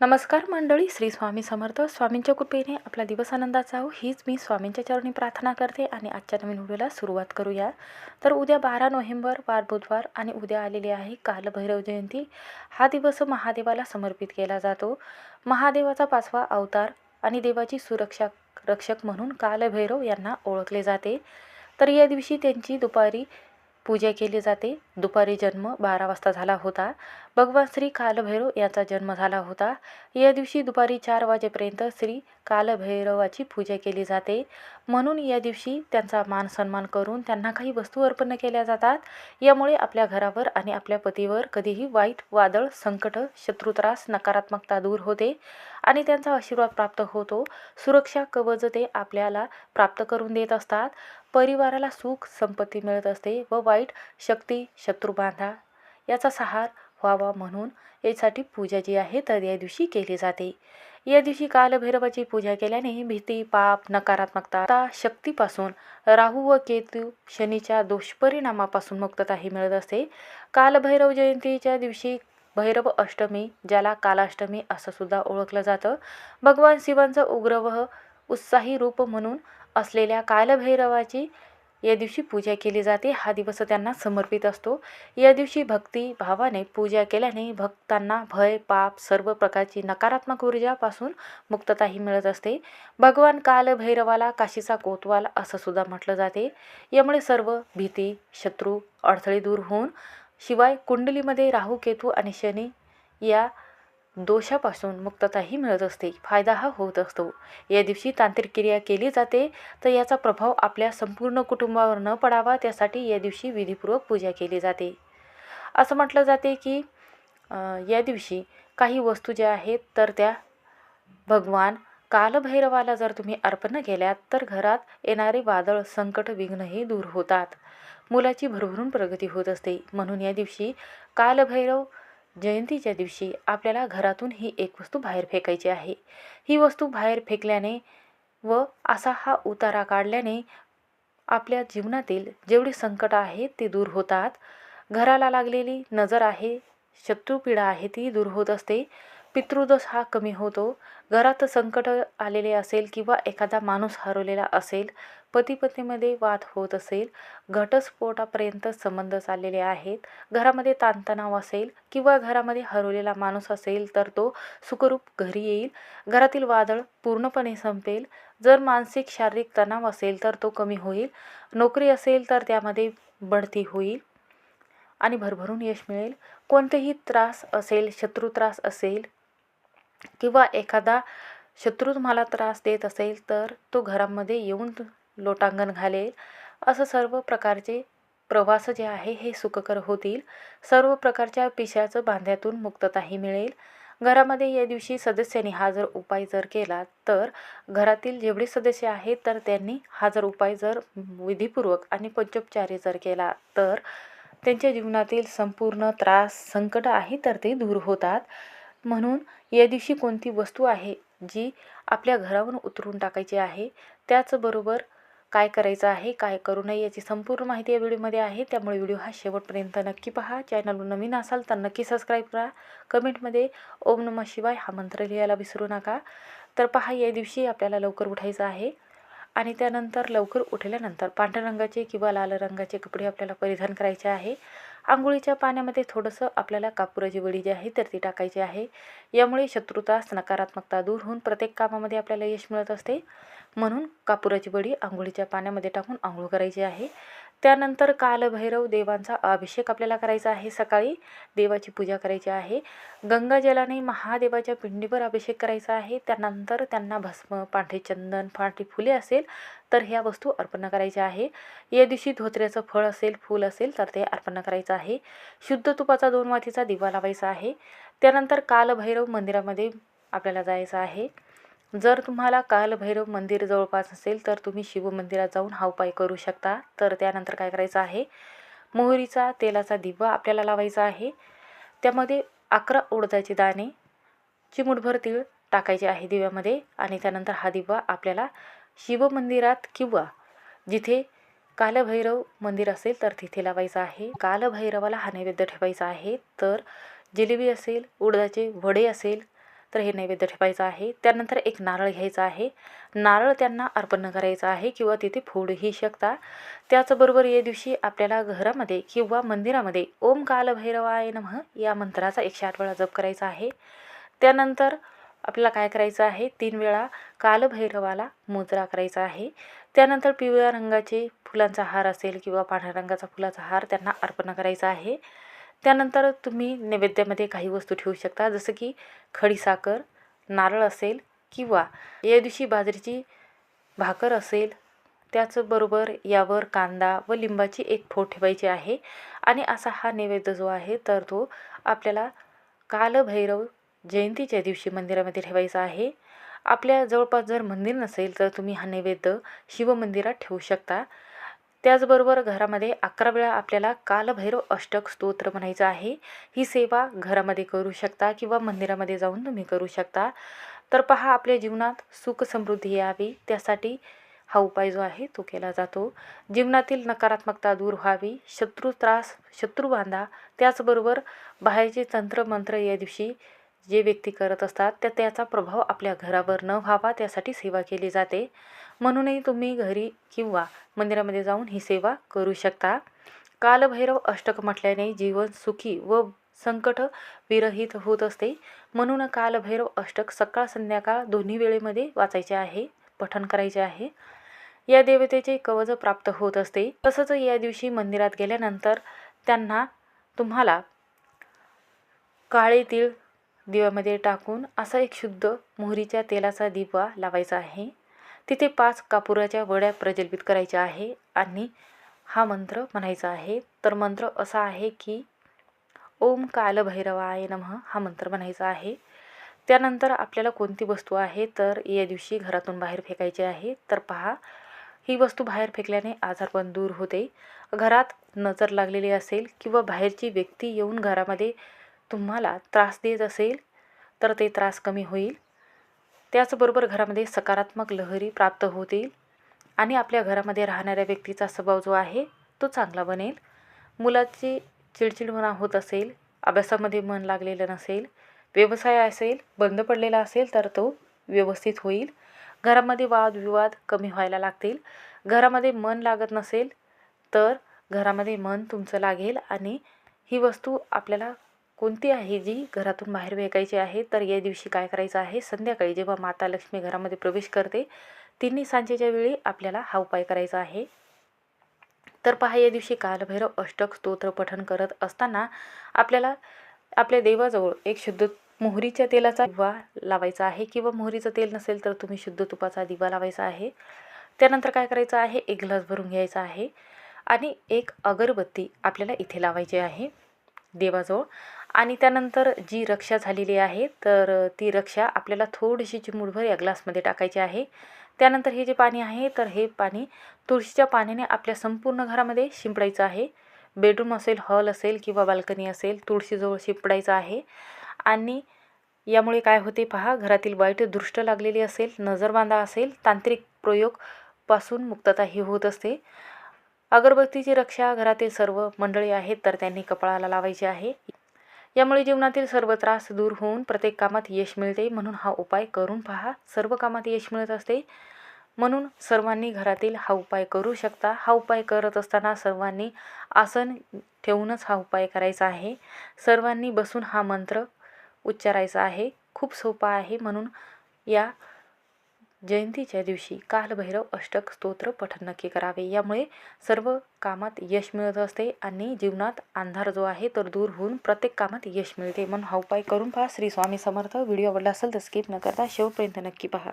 नमस्कार मंडळी श्री स्वामी समर्थ. स्वामींच्या कृपेने आपला दिवस आनंदाचा हो. हीच मी स्वामींच्या चरणी प्रार्थना करते आणि आजच्या नवीन व्हिडिओला सुरुवात करूया. तर उद्या बारा नोव्हेंबर वार बुधवार आणि उद्या आलेली आहे कालभैरव जयंती. हा दिवस महादेवाला समर्पित केला जातो. महादेवाचा पाचवा अवतार आणि देवाची सुरक्षा रक्षक म्हणून कालभैरव यांना ओळखले जाते. तर या दिवशी त्यांची दुपारी पूजा केली जाते. दुपारी जन्म बारा वाजता झाला होता. भगवान श्री कालभैरव यांचा जन्म झाला होता. या दिवशी दुपारी चार वाजेपर्यंत श्री कालभैरवाची पूजा केली जाते. म्हणून या दिवशी त्यांचा मान सन्मान करून त्यांना काही वस्तू अर्पण केल्या जातात. यामुळे आपल्या घरावर आणि आपल्या पतीवर कधीही वाईट वादळ संकट शत्रुत्रास नकारात्मकता दूर होते आणि त्यांचा आशीर्वाद प्राप्त होतो. सुरक्षा कवच ते आपल्याला प्राप्त करून देत असतात. परिवाराला सुख संपत्ती मिळत असते व वाईट शक्ती शत्रुबांधा याचा सहार व्हावा म्हणून यासाठी पूजा जी आहे तर या दिवशी केली जाते. या दिवशी कालभैरवाची पूजा केल्याने भीती पाप नकारात्मकता शक्तीपासून राहू व केतू शनीच्या दुष्परिणामापासून मुक्तताही मिळत असते. कालभैरव जयंतीच्या दिवशी भैरव अष्टमी ज्याला कालाष्टमी असं सुद्धा ओळखलं जातं भगवान शिवांचं उग्र व उत्साही रूप म्हणून असलेल्या कालभैरवाची या दिवशी पूजा केली जाते. हा दिवस त्यांना समर्पित असतो. या दिवशी भक्ती भावाने पूजा केल्याने भक्तांना भय पाप सर्व प्रकारची नकारात्मक ऊर्जापासून मुक्तताही मिळत असते. भगवान कालभैरवाला काशीचा कोतवाल असं सुद्धा म्हटलं जाते. यामुळे सर्व भीती शत्रू अडथळे दूर होऊन शिवाय कुंडलीमध्ये राहू केतू आणि शनी या दोषापासून मुक्तताही मिळत असते फायदा हा होत असतो. या दिवशी तांत्रिक क्रिया केली जाते तर याचा प्रभाव आपल्या संपूर्ण कुटुंबावर न पडावा त्यासाठी या दिवशी विधीपूर्वक पूजा केली जाते. असं म्हटलं जाते की या दिवशी काही वस्तू ज्या आहेत तर त्या भगवान कालभैरवाला जर तुम्ही अर्पण केल्यात तर घरात येणारे वादळ संकट विघ्नही दूर होतात. मुलाची भरभरून प्रगती होत असते. म्हणून या दिवशी कालभैरव जयंतीच्या दिवशी आपल्याला घरातून ही एक वस्तू बाहेर फेकायची आहे. ही वस्तू बाहेर फेकल्याने व असा हा उतारा काढल्याने आपल्या जीवनातील जेवढी संकट आहेत ती दूर होतात. घराला लागलेली नजर आहे शत्रुपीडा आहे ती दूर होत असते. पितृदोष हा कमी होतो. घरात संकट आलेले असेल किंवा एखादा माणूस हरवलेला असेल पती पत्नीमध्ये वाद होत असेल घटस्फोटापर्यंत संबंध चाललेले आहेत घरामध्ये ताणतणाव असेल किंवा घरामध्ये हरवलेला माणूस असेल तर तो सुखरूप घरी येईल. घरातील वादळ पूर्णपणे संपेल. जर मानसिक शारीरिक तणाव असेल तर तो कमी होईल. नोकरी असेल तर त्यामध्ये बढती होईल. आणि भरभरून यश मिळेल. कोणतेही त्रास असेल शत्रू त्रास असेल किंवा एखादा शत्रू तुम्हाला त्रास देत असेल तर तो घरामध्ये येऊन लोटांगण घालेल. असं सर्व प्रकारचे प्रवास जे आहे हे सुखकर होतील. सर्व प्रकारच्या पिशाचं बांध्यातून मुक्तताही मिळेल. घरामध्ये या दिवशी सदस्यांनी हा जर उपाय जर केला तर घरातील जेवढे सदस्य आहेत तर त्यांनी हा जर उपाय जर विधीपूर्वक आणि पंचोपचारी जर केला तर त्यांच्या जीवनातील संपूर्ण त्रास संकट आहे तर ते दूर होतात. म्हणून या दिवशी कोणती वस्तू आहे जी आपल्या घरावरून उतरून टाकायची आहे? त्याचबरोबर काय करायचं आहे? काय करू नये? याची संपूर्ण माहिती या व्हिडिओमध्ये आहे. त्यामुळे व्हिडिओ हा शेवटपर्यंत नक्की पहा. चॅनलवर नवीन असाल तर नक्की सबस्क्राईब करा. कमेंटमध्ये ओम नमः शिवाय हा मंत्र लिहायला विसरू नका. तर पहा या दिवशी आपल्याला लवकर उठायचं आहे. आणि त्यानंतर लवकर उठल्यानंतर पांढऱ्या रंगाचे किंवा लाल रंगाचे कपडे आपल्याला परिधान करायचे आहे. आंघोळीच्या पाण्यामध्ये थोडंसं आपल्याला कापुराची वडी जी आहे तर ती टाकायची आहे. यामुळे शत्रुता नकारात्मकता दूर होऊन प्रत्येक कामामध्ये आपल्याला यश मिळत असते. म्हणून कापुराची वडी आंघोळीच्या पाण्यामध्ये टाकून आंघोळ करायची आहे. त्यानंतर कालभैरव देवांचा अभिषेक आपल्याला करायचा आहे. सकाळी देवाची पूजा करायची आहे. गंगाजलाने महादेवाच्या पिंडीवर अभिषेक करायचा आहे. त्यानंतर त्यांना भस्म पांढरे चंदन पांढरी फुले असेल तर ह्या वस्तू अर्पण करायच्या आहे. या दिवशी धोत्र्याचं फळ असेल फूल असेल तर ते अर्पण करायचं आहे. शुद्ध तुपाचा दोन मातीचा दिवा लावायचा आहे. त्यानंतर कालभैरव मंदिरामध्ये आपल्याला जायचं आहे. जर तुम्हाला कालभैरव मंदिर जवळपास असेल तर तुम्ही शिवमंदिरात जाऊन हा उपाय करू शकता. तर त्यानंतर काय करायचं आहे? मोहरीचा तेलाचा दिवा आपल्याला लावायचा आहे. त्यामध्ये अकरा उडदाचे दाणे चिमुटभर तीळ टाकायचे आहे दिव्यामध्ये आणि त्यानंतर हा दिवा आपल्याला शिवमंदिरात किंवा जिथे कालभैरव मंदिर असेल तर तिथे लावायचं आहे. कालभैरवाला हा नैवेद्य ठेवायचा आहे. तर जिलेबी असेल उडदाचे वडे असेल तर हे नैवेद्य ठेवायचं आहे. त्यानंतर एक नारळ घ्यायचा आहे. नारळ त्यांना अर्पण करायचं आहे किंवा तिथे फोडूही शकता. त्याचबरोबर या दिवशी आपल्याला घरामध्ये किंवा मंदिरामध्ये ओम कालभैरवाय नमः या मंत्राचा एकशे आठ वेळा जप करायचा आहे. त्यानंतर आपल्याला काय करायचं आहे? तीन वेळा कालभैरवाला मुजरा करायचा आहे. त्यानंतर पिवळ्या रंगाचे फुलांचा हार असेल किंवा पांढऱ्या रंगाचा फुलाचा हार त्यांना अर्पण करायचा आहे. त्यानंतर तुम्ही नैवेद्यामध्ये काही वस्तू ठेवू शकता जसं की खडीसाखर नारळ असेल किंवा या दिवशी बाजरीची भाकर असेल त्याचबरोबर यावर कांदा व लिंबाची एक फोड ठेवायची आहे. आणि असा हा नैवेद्य जो आहे तर तो आपल्याला कालभैरव जयंतीच्या दिवशी मंदिरामध्ये ठेवायचा आहे. आपल्या जवळपास जर मंदिर नसेल तर तुम्ही हा नैवेद्य शिवमंदिरात ठेवू शकता. त्याचबरोबर घरामध्ये अकरा वेळा आपल्याला कालभैरव अष्टक स्तोत्र म्हणायचं आहे. ही सेवा घरामध्ये करू शकता किंवा मंदिरामध्ये जाऊन तुम्ही करू शकता. तर पहा आपल्या जीवनात सुख समृद्धी यावी. त्यासाठी हा उपाय जो आहे तो केला जातो. जीवनातील नकारात्मकता दूर व्हावी. शत्रू त्रास शत्रू बांधा. त्याचबरोबर बाहेरचे तंत्रमंत्र या दिवशी जे व्यक्ती करत असतात त्या त्याचा प्रभाव आपल्या घरावर न व्हावा त्यासाठी सेवा केली जाते. म्हणूनही तुम्ही घरी किंवा मंदिरामध्ये जाऊन ही सेवा करू शकता. कालभैरव अष्टक म्हटल्याने जीवन सुखी व संकट विरहित होत असते. म्हणून कालभैरव अष्टक सकाळ संध्याकाळ दोन्ही वेळेमध्ये वाचायचे आहे पठण करायचे आहे. या देवतेचे कवच प्राप्त होत असते. तसंच या दिवशी मंदिरात गेल्यानंतर त्यांना तुम्हाला काळे तीळ दिव्यामध्ये टाकून असा एक शुद्ध मोहरीच्या तेलाचा दिवा लावायचा आहे. तिथे पाच कापुराच्या वड्या प्रज्वलित करायच्या आहे आणि हा मंत्र म्हणायचा आहे. तर मंत्र असा आहे की ओम कालभैरवाय नमः हा मंत्र म्हणायचा आहे. त्यानंतर आपल्याला कोणती वस्तू आहे? तर या दिवशी घरातून बाहेर फेकायची आहे. तर पहा ही वस्तू बाहेर फेकल्याने आजारपण दूर होते. घरात नजर लागलेली असेल किंवा बाहेरची व्यक्ती येऊन घरामध्ये तुम्हाला त्रास देत असेल तर ते त्रास कमी होईल. त्याचबरोबर घरामध्ये सकारात्मक लहरी प्राप्त होतील आणि आपल्या घरामध्ये राहणाऱ्या व्यक्तीचा स्वभाव जो आहे तो चांगला बनेल. मुलाची चिडचिडपणा होत असेल अभ्यासामध्ये मन लागलेलं नसेल व्यवसाय असेल बंद पडलेला असेल तर तो व्यवस्थित होईल. घरामध्ये वादविवाद कमी व्हायला लागतील. घरामध्ये मन लागत नसेल तर घरामध्ये मन तुमचं लागेल आणि ही वस्तू आपल्याला कोणती आहे जी घरातून बाहेर फेकायची आहे? तर या दिवशी काय करायचं आहे? संध्याकाळी जेव्हा माता लक्ष्मी घरामध्ये प्रवेश करते तिन्ही सांजेच्या वेळी आपल्याला हा उपाय करायचा आहे. तर पहा या दिवशी कालभैरव अष्टक स्तोत्र पठण करत असताना आपल्याला आपल्या देवाजवळ एक शुद्ध मोहरीच्या तेलाचा दिवा लावायचा आहे किंवा मोहरीचं तेल नसेल तर तुम्ही शुद्ध तुपाचा दिवा लावायचा आहे. त्यानंतर काय करायचं आहे? एक ग्लास भरून घ्यायचा आहे आणि एक अगरबत्ती आपल्याला इथे लावायची आहे देवाजवळ. आणि त्यानंतर जी रक्षा झालेली आहे तर ती रक्षा आपल्याला थोडीशी चिमूटभर या ग्लासमध्ये टाकायची आहे. त्यानंतर हे जे पाणी आहे तर हे पाणी तुळशीच्या पाण्याने आपल्या संपूर्ण घरामध्ये शिंपडायचं आहे. बेडरूम असेल हॉल असेल किंवा बाल्कनी असेल तुळशीजवळ शिंपडायचं आहे. आणि यामुळे काय होते पहा घरातील वाईट दृष्ट लागलेली असेल नजरबांधा असेल तांत्रिक प्रयोगपासून मुक्तता ही होत असते. अगरबत्तीची रक्षा घरातील सर्व मंडळी आहेत तर त्यांनी कपाळाला लावायची आहे. यामुळे जीवनातील सर्व त्रास दूर होऊन प्रत्येक कामात यश मिळते. म्हणून हा उपाय करून पहा. सर्व कामात यश मिळत असते. म्हणून सर्वांनी घरातील हा उपाय करू शकता. हा उपाय करत असताना सर्वांनी आसन ठेवूनच हा उपाय करायचा आहे. सर्वांनी बसून हा मंत्र उच्चारायचा आहे. खूप सोपा आहे. म्हणून या जयंतीच्या दिवशी कालभैरव अष्टक स्तोत्र पठण नक्की करावे. यामुळे सर्व कामात यश मिळत असते आणि जीवनात अंधार जो आहे तर दूर होऊन प्रत्येक कामात यश मिळते. म्हणून हा उपाय करून पहा. श्री स्वामी समर्थ. व्हिडिओ आवडला असेल तर स्किप न करता शेवटपर्यंत नक्की पहा.